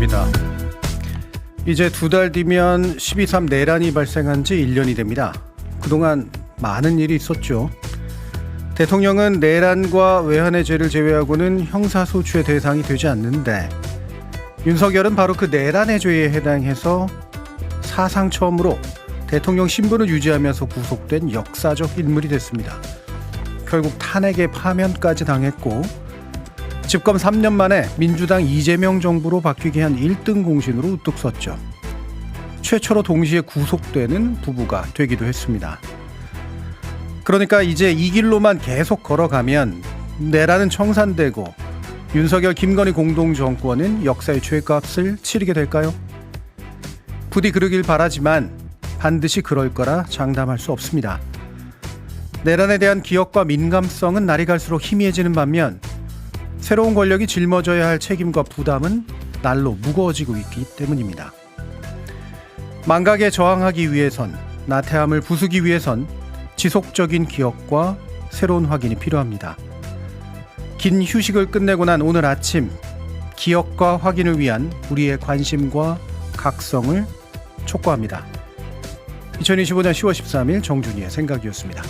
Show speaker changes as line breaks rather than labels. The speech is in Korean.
정준희입니다. 이제 두 달 뒤면 12.3 내란이 발생한 지 1년이 됩니다. 그동안 많은 일이 있었죠. 대통령은 내란과 외환의 죄를 제외하고는 형사소추의 대상이 되지 않는데 윤석열은 바로 그 내란의 죄에 해당해서 사상 처음으로 대통령 신분을 유지하면서 구속된 역사적 인물이 됐습니다. 결국 탄핵의 파면까지 당했고 집권 3년 만에 민주당 이재명 정부로 바뀌게 한 1등 공신으로 우뚝 섰죠. 최초로 동시에 구속되는 부부가 되기도 했습니다. 그러니까 이제 이 길로만 계속 걸어가면 내라는 청산되고 윤석열 김건희 공동 정권은 역사의 죄값을 치르게 될까요? 부디 그러길 바라지만 반드시 그럴 거라 장담할 수 없습니다. 내란에 대한 기억과 민감성은 날이 갈수록 희미해지는 반면 새로운 권력이 짊어져야 할 책임과 부담은 날로 무거워지고 있기 때문입니다. 망각에 저항하기 위해선 나태함을 부수기 위해선 지속적인 기억과 새로운 확인이 필요합니다. 긴 휴식을 끝내고 난 오늘 아침 기억과 확인을 위한 우리의 관심과 각성을 촉구합니다. 2025년 10월 13일 정준이의 생각이었습니다.